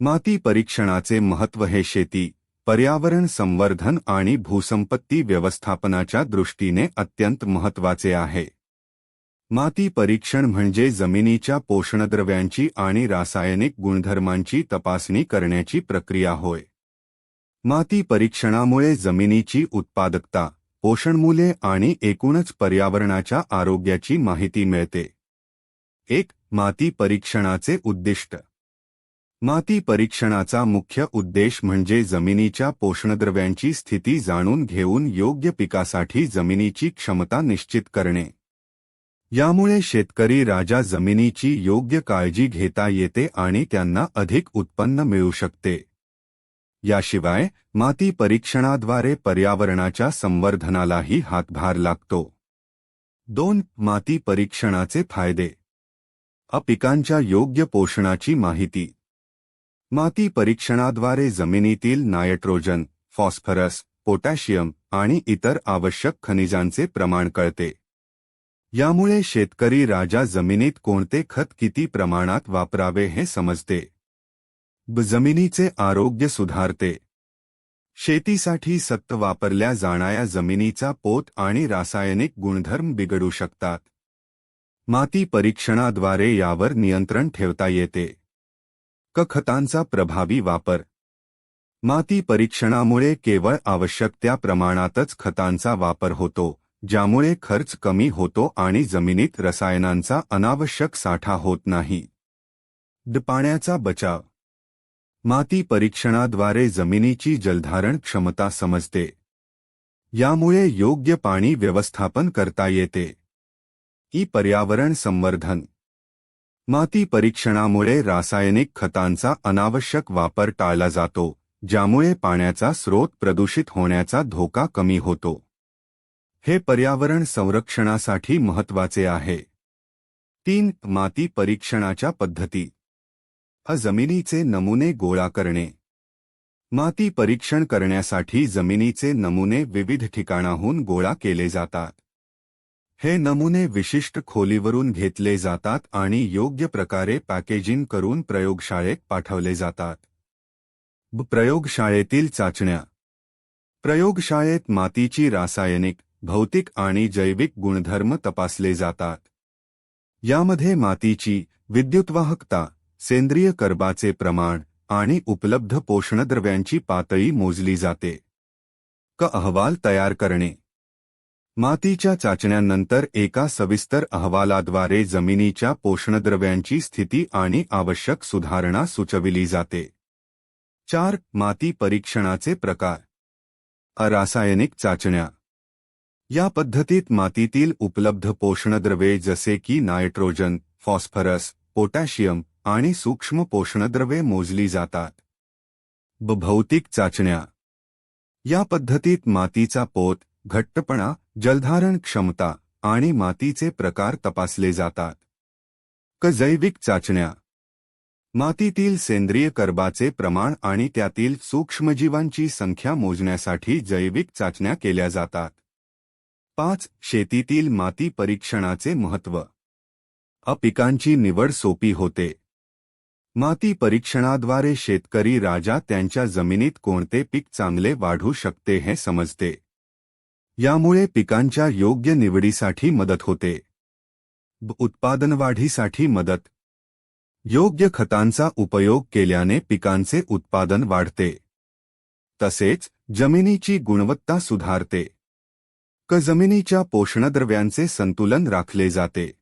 माती परीक्षणाचे महत्त्व हे शेती पर्यावरण संवर्धन आणि भूसंपत्ती व्यवस्थापनाच्या दृष्टीने अत्यंत महत्त्वाचे आहे. माती परीक्षण म्हणजे जमिनीच्या पोषणद्रव्यांची आणि रासायनिक गुणधर्मांची तपासणी करण्याची प्रक्रिया होय. माती परीक्षणामुळे जमिनीची उत्पादकता पोषणमूल्ये आणि एकूणच पर्यावरणाच्या आरोग्याची माहिती मिळते. एक माती परीक्षणाचे उद्दिष्ट. माती परीक्षणाचा मुख्य उद्देश म्हणजे जमिनीच्या पोषणद्रव्यांची स्थिती जाणून घेऊन योग्य पिकासाठी जमिनीची क्षमता निश्चित करणे. यामुळे शेतकरी राजा जमिनीची योग्य काळजी घेता येते आणि त्यांना अधिक उत्पन्न मिळू शकते. याशिवाय माती परीक्षणाद्वारे पर्यावरणाच्या संवर्धनालाही हातभार लागतो. दोन माती परीक्षणाचे फायदे. अ पिकांच्या योग्य पोषणाची माहिती. माती परीक्षणाद्वारे जमिनीतील नायट्रोजन फॉस्फरस पोटॅशियम आणि इतर आवश्यक खनिजांचे प्रमाण कळते. यामुळे शेतकरी राजा जमिनीत कोणते खत किती प्रमाणात वापरावे हे समजते. जमिनीचे आरोग्य सुधारते. शेतीसाठी सक्त वापरल्या जाणाऱ्या जमिनीचा पोत आणि रासायनिक गुणधर्म बिघडू शकतात. माती परीक्षणाद्वारे यावर नियंत्रण ठेवता येते. क खतांचा प्रभावी वापर. माती परीक्षणामुळे केवळ आवश्यक त्या प्रमाणातच खतांचा वापर होतो ज्यामुळे खर्च कमी होतो आणि जमिनीत रसायनांचा अनावश्यक साठा होत नाही. ड पाण्याचा बचाव. माती परीक्षणाद्वारे जमिनीची जलधारण क्षमता समजते. यामुळे योग्य पाणी व्यवस्थापन करता येते. ई पर्यावरण संवर्धन. माती परीक्षणामुळे रासायनिक खतांचा अनावश्यक वापर टाळला जातो ज्यामुळे पाण्याचा स्रोत प्रदूषित होण्याचा धोका कमी होतो. हे पर्यावरण संरक्षणासाठी महत्त्वाचे आहे. तीन माती परीक्षणाच्या पद्धती. अ जमिनीचे नमुने गोळा करणे. माती परीक्षण करण्यासाठी जमिनीचे नमुने विविध ठिकाणाहून गोळा केले जातात. हे नमुने विशिष्ट खोलीवरून घेतले जातात आणि योग्य प्रकारे पॅकेजिंग करून प्रयोगशाळेत पाठवले जातात. ब- प्रयोगशाळेतील चाचण्या. प्रयोगशाळेत मातीची रासायनिक भौतिक आणि जैविक गुणधर्म तपासले जातात. यामध्ये मातीची विद्युतवाहकता सेंद्रिय कर्बाचे प्रमाण आणि उपलब्ध पोषणद्रव्यांची पातळी मोजली जाते. क अहवाल तयार करणे. मातीच्या चाचण्यांनंतर एका सविस्तर अहवालाद्वारे जमिनीच्या पोषणद्रव्यांची स्थिती आणि आवश्यक सुधारणा सुचविली जाते. चार. माती परीक्षणाचे प्रकार. अरासायनिक चाचण्या. या पद्धतीत मातीतील उपलब्ध पोषणद्रव्ये जसे की नायट्रोजन फॉस्फरस पोटॅशियम आणि सूक्ष्म पोषणद्रव्ये मोजली जातात. ब भौतिक चाचण्या. या पद्धतीत मातीचा पोत घट्टपणा जलधारण क्षमता आणि मातीचे प्रकार तपासले जातात. क जैविक चाचण्या. मातीतील सेंद्रिय कर्बाचे प्रमाण आणि त्यातील सूक्ष्मजीवांची संख्या मोजण्यासाठी जैविक चाचण्या केल्या जातात. पाच शेतीतील माती परीक्षणाचे महत्त्व. अ पिकांची निवड सोपी होते. माती परीक्षणाद्वारे शेतकरी राजा त्यांच्या जमिनीत कोणते पीक चांगले वाढू शकते हे समजते. यामुळे पिकांच्या योग्य निवडीसाठी मदत होते. उत्पादनवाढीसाठी मदत. योग्य खतांचा उपयोग केल्याने पिकांचे उत्पादन वाढते. तसेच जमिनीची गुणवत्ता सुधारते. क जमिनीच्या पोषणद्रव्यांचे संतुलन राखले जाते.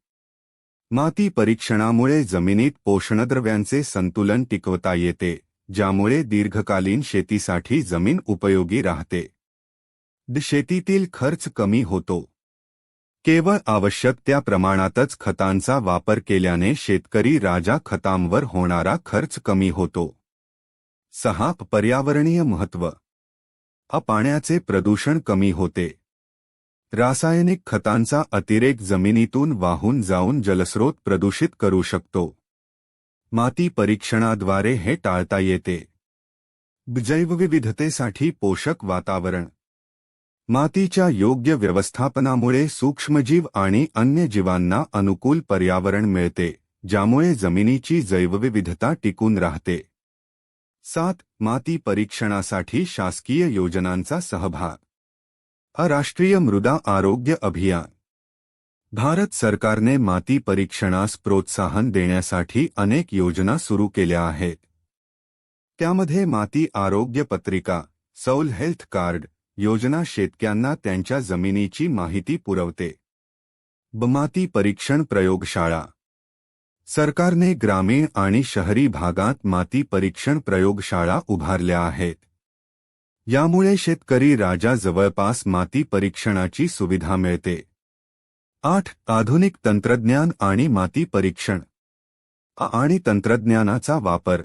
माती परीक्षणामुळे जमिनीत पोषणद्रव्यांचे संतुलन टिकवता येते, ज्यामुळे दीर्घकालीन शेतीसाठी ज़मीन उपयोगी राहते. शेतीतील खर्च कमी होतो. केवळ आवश्यक त्या प्रमाणातच खतांचा वापर केल्याने शेतकरी राजा खतांवर होणारा खर्च कमी होतो. सहा पर्यावरणीय महत्त्व अ पाण्याचे प्रदूषण कमी होते. रासायनिक खतांचा अतिरेक जमिनीतून वाहून जाऊन जलस्रोत प्रदूषित करू शकतो. माती परीक्षणाद्वारे हे टाळता येते. जैवविविधतेसाठी पोषक वातावरण. मातीच्या योग्य व्यवस्थापनामुळे सूक्ष्मजीव आणि अन्य जीवांना अनुकूल पर्यावरण मिळते ज्यामुळे जमिनीची जैवविविधता टिकून राहते. सात माती परीक्षणासाठी शासकीय योजनांचा सहभाग. अ राष्ट्रीय मृदा आरोग्य अभियान. भारत सरकारने माती परीक्षणास प्रोत्साहन देण्यासाठी अनेक योजना सुरू केल्या आहेत. त्यामध्ये माती आरोग्य पत्रिका सौल हेल्थ कार्ड योजना शेतकऱ्यांना त्यांच्या जमिनीची माहिती पुरवते. बमाती परीक्षण प्रयोगशाळा. सरकारने ग्रामीण आणि शहरी भागात माती परीक्षण प्रयोगशाळा उभारल्या आहेत. यामुळे शेतकरी राजा जवळपास माती परीक्षणाची सुविधा मिळते. आठ आधुनिक तंत्रज्ञान आणि माती परीक्षण. आणि तंत्रज्ञानाचा वापर.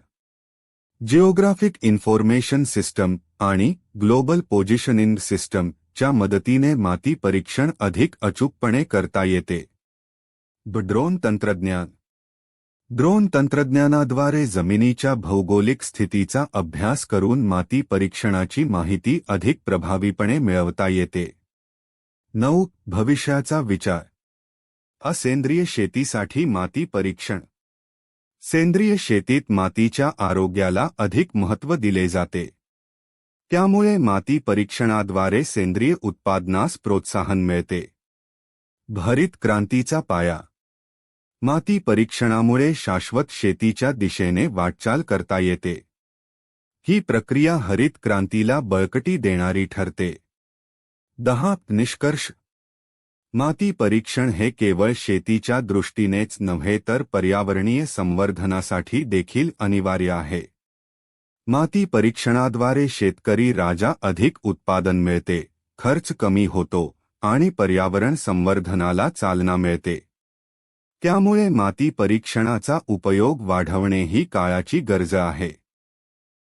जिओग्राफिक इन्फॉर्मेशन सिस्टम आणि ग्लोबल पोझिशनिंग सिस्टम च्या मदतीने माती परीक्षण अधिक अचूकपणे करता येते. ड्रोन तंत्रज्ञान. ड्रोन तंत्रज्ञानाद्वारे जमिनीच्या भौगोलिक स्थितीचा अभ्यास करून माती परीक्षणाची माहिती अधिक प्रभावीपणे मिळवता येते. नऊ भविष्याचा विचार. असेंद्रिय शेतीसाठी माती परीक्षण. सेंद्रिय शेतीत मातीच्या आरोग्याला अधिक महत्त्व दिले जाते. त्यामुळे माती परीक्षणाद्वारे सेंद्रिय उत्पादनास प्रोत्साहन मिळते. हरित क्रांतीचा पाया. माती परीक्षणामुळे शाश्वत शेतीच्या दिशेने वाटचाल करता येते. ही प्रक्रिया हरित क्रांतीला बळकटी देणारी ठरते. दहा निष्कर्ष. माती परीक्षण हे केवळ शेतीच्या दृष्टीनेच नव्हे तर पर्यावरणीय संवर्धनासाठी देखील अनिवार्य आहे. माती परीक्षणाद्वारे शेतकरी राजा अधिक उत्पादन मिळते खर्च कमी होतो आणि पर्यावरण संवर्धनाला चालना मिळते. त्यामुळे माती परीक्षणाचा उपयोग वाढवणे ही काळाची गरज आहे.